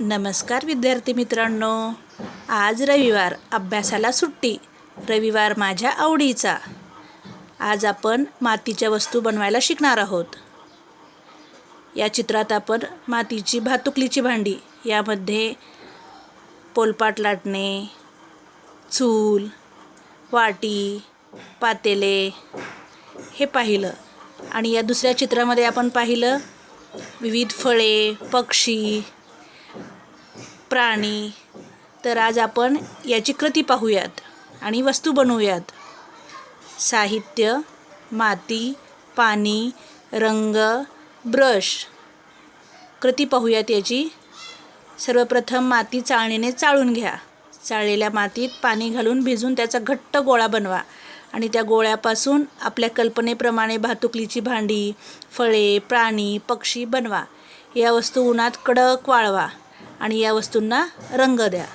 नमस्कार विद्यार्थी मित्रांनो. आज रविवार अभ्यासाला सुट्टी. रविवार माझ्या आवडीचा. आज आपण मातीच्या वस्तू बनवायला शिकणार आहोत. या चित्रात आपण मातीची भातुकलीची भांडी यामध्ये पोलपाट लाटणे चूल वाटी पातेले हे पाहिलं. आणि या दुसऱ्या चित्रामध्ये आपण पाहिलं विविध फळे पक्षी प्राणी तर आज आपण याची कृती पाहूयात आणि वस्तू बनवूयात. साहित्य माती पाणी रंग ब्रश. कृती पाहूयात याची. सर्वप्रथम माती चाळणीने चाळून घ्या. चाळलेल्या मातीत पाणी घालून भिजून त्याचा घट्ट गोळा बनवा आणि त्या गोळ्यापासून आपल्या कल्पनेप्रमाणे भातुकलीची भांडी फळे प्राणी पक्षी बनवा. या वस्तू उन्हात कडक वाळवा. आणि या वस्तूंना रंग द्या.